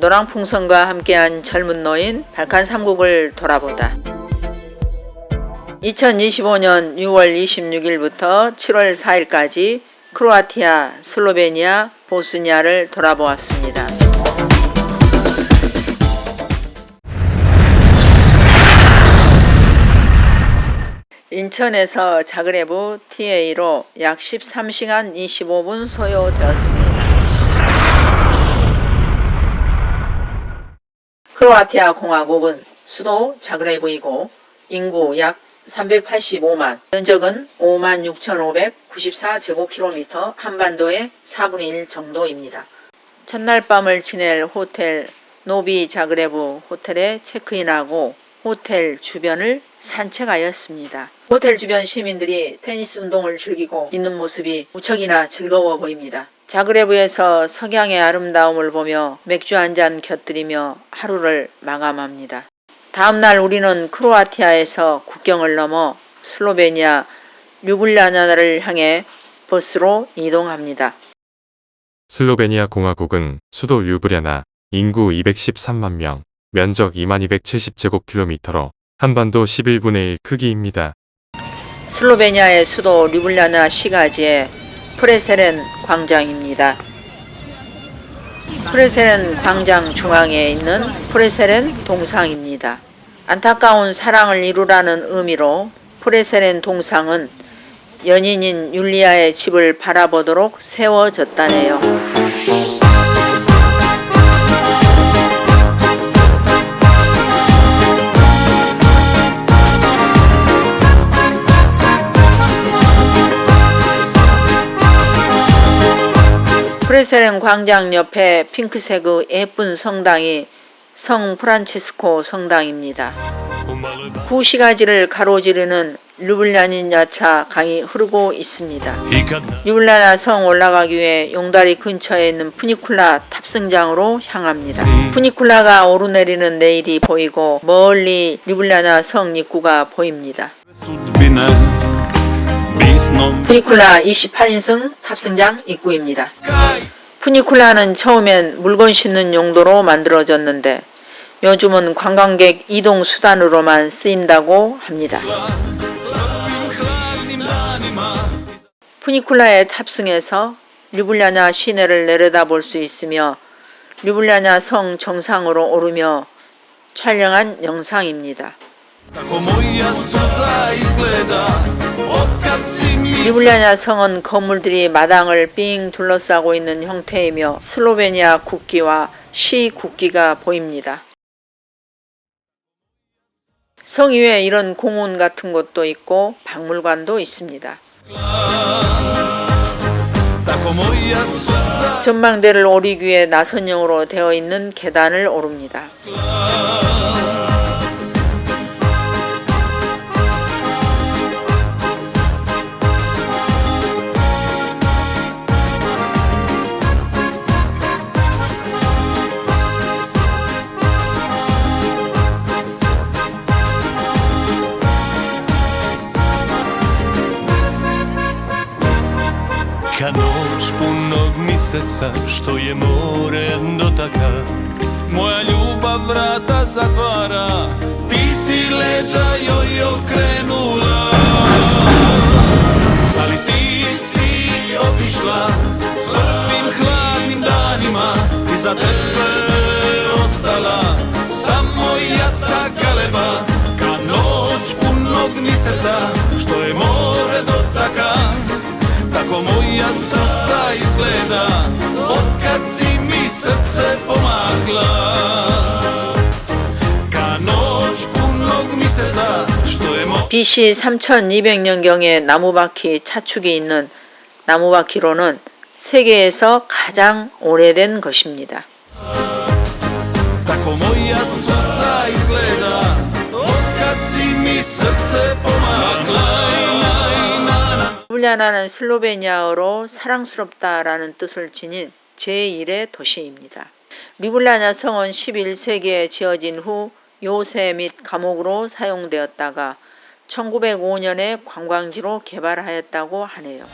노랑풍선과 함께한 젊은 노인 발칸 삼국을 돌아보다 2025년 6월 26일부터 7월 4일까지 크로아티아, 슬로베니아, 보스니아를 돌아보았습니다. 인천에서 자그레브 TA로 약 13시간 25분 소요되었습니다. 크로아티아 공화국은 수도 자그레브이고 인구 약 385만, 면적은 5만 6,594제곱킬로미터 한반도의 4분의 1 정도입니다. 첫날 밤을 지낼 호텔 노비 자그레브 호텔에 체크인하고 호텔 주변을 산책하였습니다. 호텔 주변 시민들이 테니스 운동을 즐기고 있는 모습이 무척이나 즐거워 보입니다. 자그레브에서 석양의 아름다움을 보며 맥주 한 잔 곁들이며 하루를 마감합니다. 다음날 우리는 크로아티아에서 국경을 넘어 슬로베니아 류블리아나를 향해 버스로 이동합니다. 슬로베니아 공화국은 수도 류브랴나, 인구 213만 명, 면적 2270제곱킬로미터로 한반도 11분의 1 크기입니다. 슬로베니아의 수도 류블리아나 시가지의 프레세렌 광장입니다. 프레세렌 광장 중앙에 있는 프레세렌 동상입니다. 안타까운 사랑을 이루라는 의미로 프레세렌 동상은 연인인 율리아의 집을 바라보도록 세워졌다네요. 프레세렌 광장 옆에 핑크색의 예쁜 성당이 성 프란체스코 성당입니다. 구시가지를 가로지르는 르블리아닌 야차 강이 흐르고 있습니다. 르블리아나 성 올라가기 위해 용다리 근처에 있는 푸니쿨라 탑승장으로 향합니다. 푸니쿨라가 오르내리는 내일이 보이고 멀리 르블리아나 성 입구가 보입니다. 푸니쿨라 28인승 탑승장 입구입니다. 푸니쿨라는 처음엔 물건 싣는 용도로 만들어졌는데 요즘은 관광객 이동 수단으로만 쓰인다고 합니다. 푸니쿨라에 탑승해서 류블리아나 시내를 내려다볼 수 있으며 류블리아나 성 정상으로 오르며 촬영한 영상입니다. 류블리아나 성은 건물들이 마당을 삥 둘러싸고 있는 형태이며 슬로베니아 국기와 시 국기가 보입니다. 성 위에 이런 공원 같은 곳도 있고 박물관도 있습니다. 전망대를 오르기 위해 나선형으로 되어 있는 계단을 오릅니다. Ka noć punog mjeseca Što je more dotaka. Moja ljubav vrata zatvara Ti si leđa joj okrenula. Ali ti si otišla S prvim hladnim danima I za tebe ostala Samo jata galeba? Ka noć punog mjeseca moja suza izgleda Otkad si mi srce pomakla Ka noć punog mjeseca Što je mo... BC 3200년경에 나무바퀴 차축이 있는 나무바퀴로는 세계에서 가장 오래된 것입니다. Tako moja suza izgleda Otkad si mi srce pomakla 르블리아나는 슬로베니아어로 사랑스럽다라는 뜻을 지닌 제1의 도시입니다. 르블리아나 성은 11세기에 지어진 후 요새 및 감옥으로 사용되었다가 1905년에 관광지로 개발하였다고 하네요.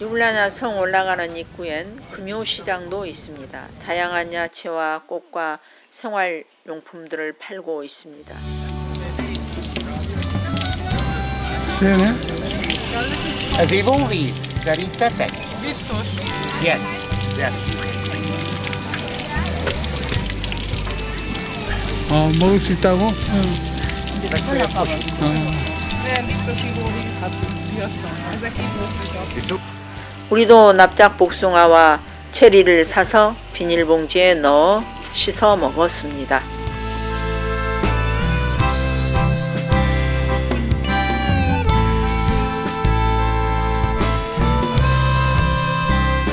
유블라나 성 올라가는 입구엔 금요시장도 있습니다. 다양한 야채와 꽃과 생활용품들을 팔고 있습니다. Bene. Avevo un riso, carita tech. Yes, yes. 어, 먹을 수 있다고? 우리도 납작 복숭아와 체리를 사서 비닐봉지에 넣어 씻어 먹었습니다.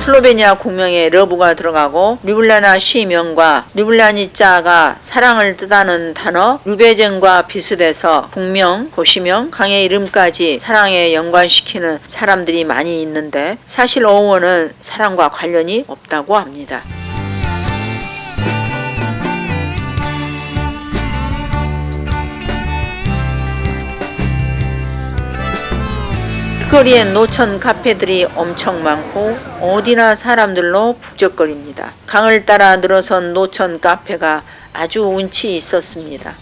슬로베니아 국명에 러브가 들어가고 류블라나 시명과 류블라니자가 사랑을 뜻하는 단어 류베젠과 비슷해서 국명, 도시명, 강의 이름까지 사랑에 연관시키는 사람들이 많이 있는데 사실 어원은 사랑과 관련이 없다고 합니다. 거리엔 노천 카페들이 엄청 많고 어디나 사람들로 북적거립니다. 강을 따라 늘어선 노천 카페가 아주 운치 있었습니다.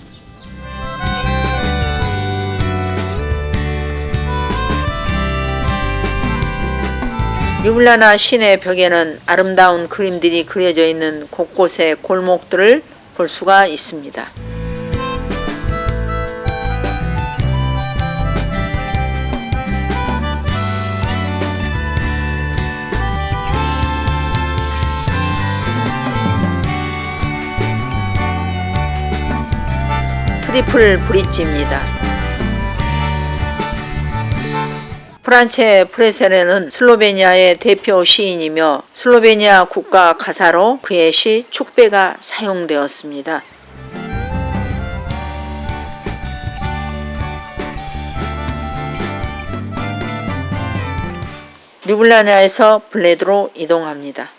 류블라나 시내 벽에는 아름다운 그림들이 그려져 있는 곳곳의 골목들을 볼 수가 있습니다. 트리플 브릿지입니다. 프란체 프레세레는 슬로베니아의 대표 시인이며 슬로베니아 국가 가사로 그의 시 축배가 사용되었습니다. 류블라나에서 블레드로 이동합니다.